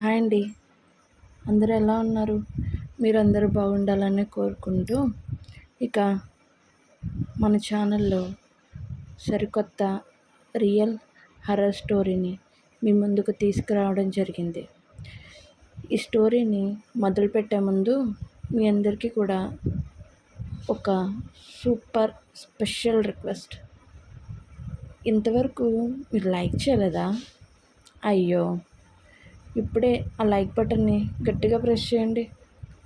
Hi అండి. అందరూ ఎలా ఉన్నారు? మీరందరూ బాగుండాలని కోరుకుంటూ ఇక మన ఛానల్లో సరికొత్త రియల్ హర్రర్ స్టోరీని మీ ముందుకు తీసుకురావడం జరిగింది. ఈ స్టోరీని మొదలుపెట్టే ముందు మీ అందరికీ కూడా ఒక సూపర్ స్పెషల్ రిక్వెస్ట్. ఇంతవరకు మీరు లైక్ చేయలేదా? అయ్యో! ఇప్పుడే ఆ లైక్ బటన్ని గట్టిగా ప్రెస్ చేయండి.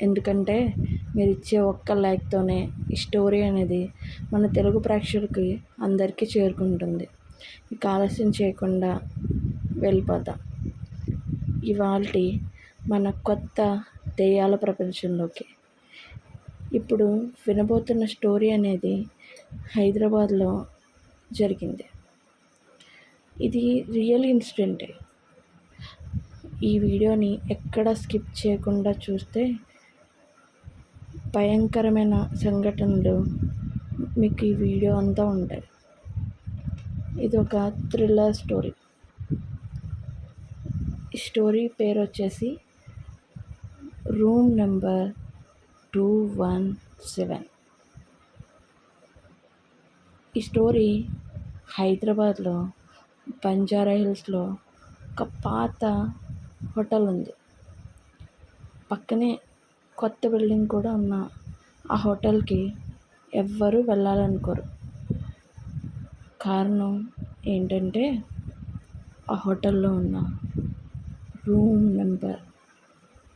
ఎందుకంటే మీరు ఇచ్చే ఒక్క లైక్తోనే ఈ స్టోరీ అనేది మన తెలుగు ప్రేక్షకులకి అందరికీ చేరుకుంటుంది. ఇక ఆలస్యం చేయకుండా వెళ్ళిపోతాం ఇవాళ మన కొత్త దెయ్యాల ప్రపంచంలోకి. ఇప్పుడు వినబోతున్న స్టోరీ అనేది హైదరాబాద్లో జరిగింది. ఇది రియల్ ఇన్సిడెంటే. ఈ వీడియోని ఎక్కడ స్కిప్ చేయకుండా చూస్తే భయంకరమైన సంఘటనలు మీకు ఈ వీడియో అంతా ఉంటాయి. ఇది ఒక థ్రిల్లర్ స్టోరీ. ఈ స్టోరీ పేరు వచ్చేసి room number two one seven. ఈ స్టోరీ హైదరాబాద్లో బంజారా హిల్స్లో ఒక పాత హోటల్ ఉంది. పక్కనే కొత్త బిల్డింగ్ కూడా ఉన్న ఆ హోటల్కి ఎవ్వరూ వెళ్ళాలనుకోరు. కారణం ఏంటంటే ఆ హోటల్లో ఉన్న room number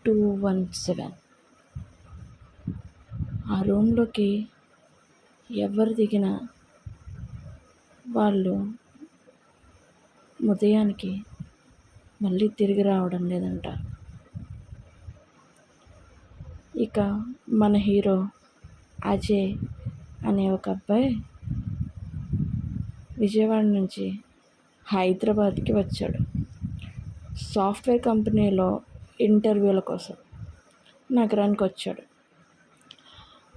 two one seven. ఆ రూమ్లోకి ఎవరు దిగినా వాళ్ళు ఉదయానికి మళ్ళీ తిరిగి రావడం లేదంట. ఇక మన హీరో అజయ్ అనే ఒక అబ్బాయి విజయవాడ నుంచి హైదరాబాద్కి వచ్చాడు. సాఫ్ట్వేర్ కంపెనీలో ఇంటర్వ్యూల కోసం నగరానికి వచ్చాడు.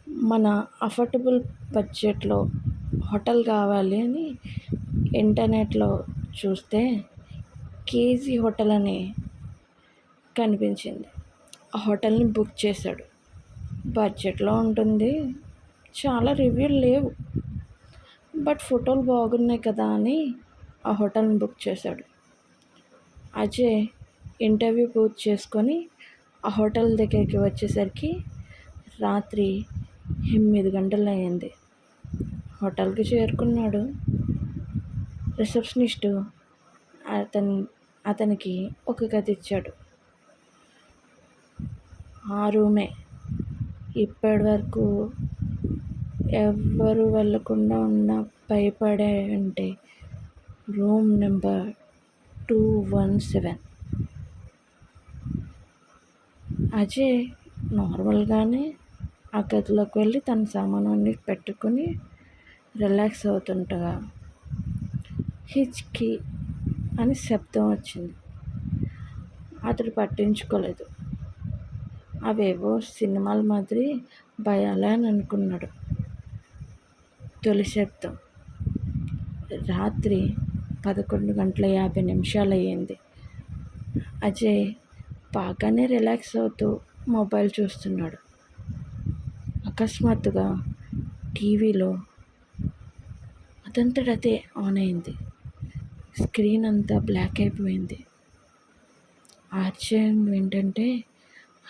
మన అఫోర్డబుల్ బడ్జెట్లో హోటల్ కావాలి అని ఇంటర్నెట్లో చూస్తే కేజీ హోటల్ అని కనిపించింది. ఆ హోటల్ని బుక్ చేశాడు. బడ్జెట్లో ఉంటుంది. చాలా రివ్యూలు లేవు. బట్ ఫోటోలు బాగున్నాయి కదా అని ఆ హోటల్ని బుక్ చేశాడు. అజయ్ ఇంటర్వ్యూ పూర్తి చేసుకొని ఆ హోటల్ దగ్గరికి వచ్చేసరికి రాత్రి ఎనిమిది గంటలు అయ్యింది హోటల్కి చేరుకున్నాడు. రిసెప్షనిస్టు అతని అతనికి ఒక గది ఇచ్చాడు. ఆ రూమే ఇప్పటి వరకు ఎవ్వరు వెళ్ళకుండా ఉన్న భయపడే అంటే room number two one seven. Ajay నార్మల్గానే ఆ గదిలోకి వెళ్ళి తన సామానాన్ని పెట్టుకుని రిలాక్స్ అవుతుండగా హిచ్కి అని శబ్దం వచ్చింది. అతడు పట్టించుకోలేదు. అవేవో సినిమాల మాదిరి భయాలే అని అనుకున్నాడు. తొలి శబ్దం. రాత్రి పదకొండు గంటల యాభై నిమిషాలు అయ్యింది అజయ్ బాగానే రిలాక్స్ అవుతూ మొబైల్ చూస్తున్నాడు. అకస్మాత్తుగా టీవీలో అదంతటదే ఆన్ అయింది. స్క్రీన్ అంతా బ్లాక్ అయిపోయింది. ఆశ్చర్యం ఏంటంటే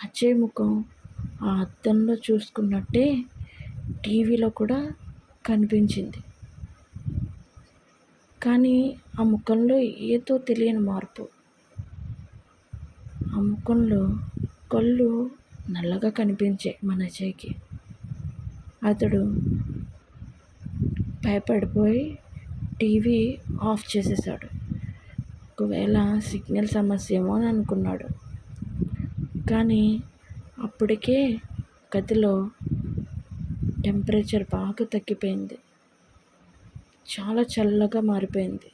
అజయ్ ముఖం ఆ అద్దంలో చూసుకున్నట్టే టీవీలో కూడా కనిపించింది. కానీ ఆ ముఖంలో ఏదో తెలియని మార్పు. ఆ ముఖంలో కళ్ళు నల్లగా కనిపించాయి మన అజయ్కి. అతడు భయపడిపోయి టీవీ ఆఫ్ చేసేసాడు. ఒకవేళ సిగ్నల్ సమస్య ఏమో అని అనుకున్నాడు. కానీ అప్పటికే గదిలో టెంపరేచర్ బాగా తగ్గిపోయింది. చాలా చల్లగా మారిపోయింది.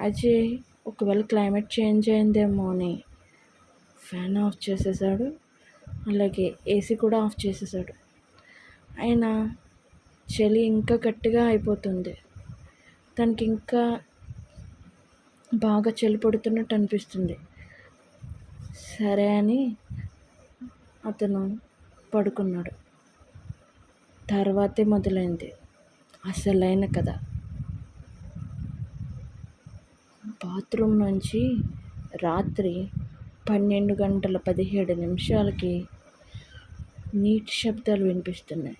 అజయ్ ఒకవేళ క్లైమేట్ చేంజ్ అయిందేమో అని ఫ్యాన్ ఆఫ్ చేసేసాడు. అలాగే ఏసీ కూడా ఆఫ్ చేసేసాడు. అయినా చలి ఇంకా గట్టిగా అయిపోతుంది. తనకి ఇంకా బాగా చలి పడుతున్నట్టు అనిపిస్తుంది. సరే అని అతను పడుకున్నాడు. తర్వాతే మొదలైంది. అసలైన కథ. బాత్రూమ్ నుంచి రాత్రి పన్నెండు గంటల పదిహేడు నిమిషాలకి నీటి శబ్దాలు వినిపిస్తున్నాయి.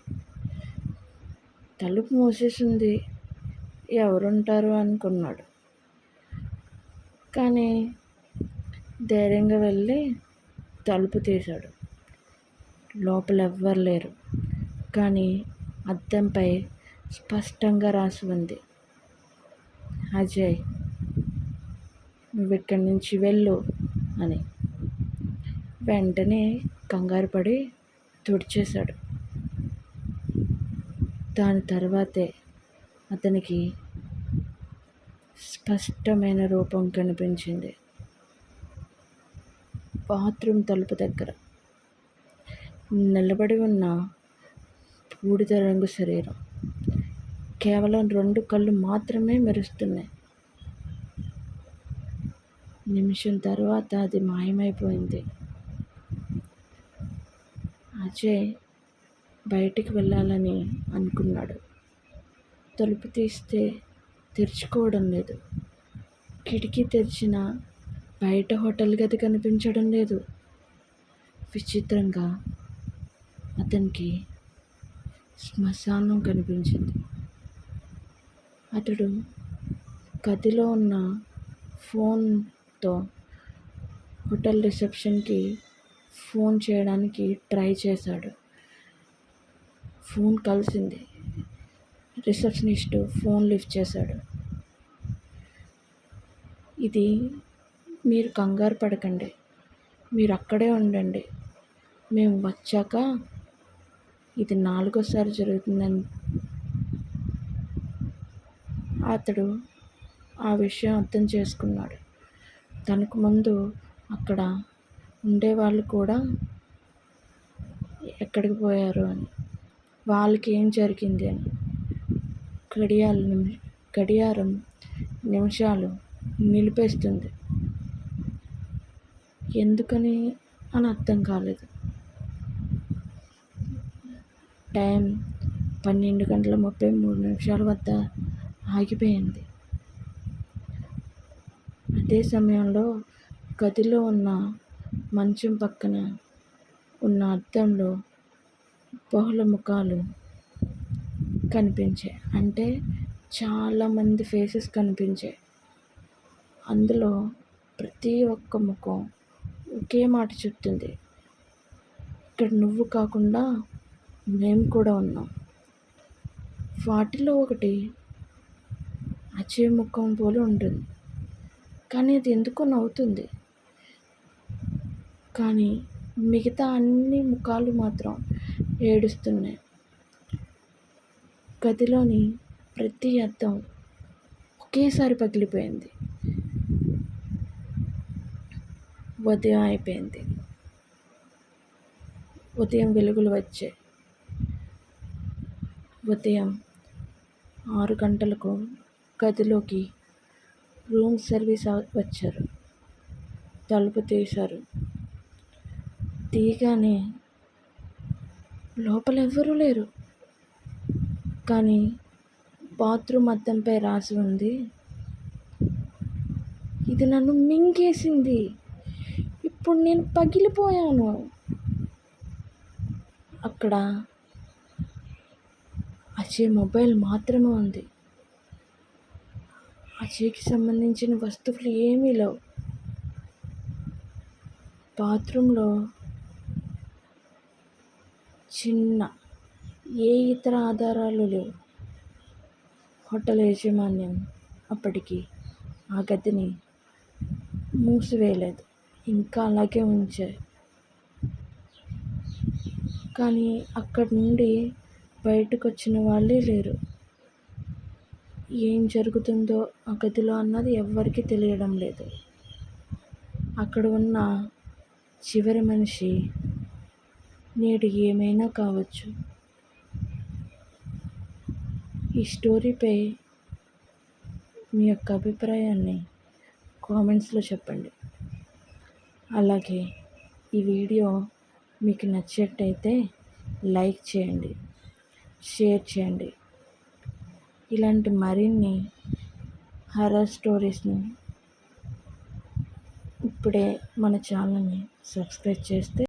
తలుపు మూసేసింది. ఎవరుంటారు అనుకున్నాడు. కానీ ధైర్యంగా వెళ్ళి తలుపు తీశాడు. లోపల ఎవ్వరు లేరు. కానీ అద్దంపై స్పష్టంగా రాసి ఉంది. అజయ్ నువ్వు ఇక్కడి నుంచి వెళ్ళు అని. వెంటనే కంగారు పడి తుడిచేశాడు. దాని తర్వాతే అతనికి స్పష్టమైన రూపం కనిపించింది. బాత్రూమ్ తలుపు దగ్గర నిలబడి ఉన్న బూడిద రంగు శరీరం. కేవలం రెండు కళ్ళు మాత్రమే మెరుస్తున్నాయి. నిమిషం తర్వాత అది మాయమైపోయింది. అజయ్ బయటికి వెళ్ళాలని అనుకున్నాడు. తలుపు తీస్తే తెరుచుకోవడం లేదు. కిటికీ తెరిచిన బయట హోటల్ గది కనిపించడం లేదు. విచిత్రంగా అతనికి శ్మశానం కనిపించింది. అతడు గదిలో ఉన్న ఫోన్తో హోటల్ రిసెప్షన్కి ఫోన్ చేయడానికి ట్రై చేశాడు. ఫోన్ కలిసింది. రిసెప్షనిస్ట్ ఫోన్ లిఫ్ట్ చేశాడు. ఇది మీరు కంగారు పడకండి. మీరు అక్కడే ఉండండి. మేము వచ్చాక ఇది నాలుగోసారి జరుగుతుందని అతడు ఆ విషయం అర్థం చేసుకున్నాడు. తనకు ముందు అక్కడ ఉండేవాళ్ళు కూడా ఎక్కడికి పోయారు అని. వాళ్ళకి ఏం జరిగింది అని. గడియారం గడియారం నిమిషాలు నిలిపేస్తుంది. ఎందుకని అని అర్థం కాలేదు. టైం పన్నెండు గంటల ముప్పై మూడు నిమిషాల వద్ద ఆగిపోయింది. అదే సమయంలో గదిలో ఉన్న మంచం పక్కన ఉన్న అద్దంలో బహుళ ముఖాలు కనిపించాయి అంటే చాలామంది ఫేసెస్ కనిపించాయి అందులో ప్రతి ఒక్క ముఖం ఒకే మాట చెప్తుంది. ఇక్కడ నువ్వు కాకుండా మేము కూడా ఉన్నాం. వాటిలో ఒకటి అచే ముఖం పోలి ఉంటుంది. కానీ అది ఎందుకో నవ్వుతుంది. కానీ మిగతా అన్ని ముఖాలు మాత్రం ఏడుస్తున్నాయి. గదిలోని ప్రతి అద్దం ఒకేసారి పగిలిపోయింది. ఉదయం అయిపోయింది. ఉదయం వెలుగులు వచ్చాయి. ఉదయం ఆరు గంటలకు గదిలోకి రూమ్ సర్వీస్ వచ్చారు. తలుపు తీశారు. తీయగానే లోపల ఎవ్వరూ లేరు. కానీ బాత్రూమ్ అద్దంపై రాసి ఉంది. ఇది నన్ను మింగేసింది. ఇప్పుడు నేను పగిలిపోయాను. అక్కడ అజయ్ మొబైల్ మాత్రమే ఉంది. అజయ్కి సంబంధించిన వస్తువులు ఏమీ లేవు. బాత్రూంలో చిన్న ఏ ఇతర ఆధారాలు లేవు. హోటల్ యాజమాన్యం అప్పటికి ఆ గదిని మూసివేయలేదు. ఇంకా అలాగే ఉంచారు. కానీ అక్కడి నుండి బయటకు వచ్చిన వాళ్ళే లేరు. ఏం జరుగుతుందో ఆ గదిలో అన్నది ఎవ్వరికీ తెలియడం లేదు. అక్కడ ఉన్న చివరి మనిషి నేడు ఏమైనా కావచ్చు. ఈ స్టోరీపై మీ యొక్క అభిప్రాయాన్ని కామెంట్స్లో చెప్పండి. అలాగే ఈ వీడియో మీకు నచ్చినట్టయితే లైక్ చేయండి షేర్ చేయండి. ఇలాంటి మరిన్ని హర్రర్ స్టోరీస్ని ఇప్పుడే మన ఛానల్ని సబ్స్క్రైబ్ చేస్తే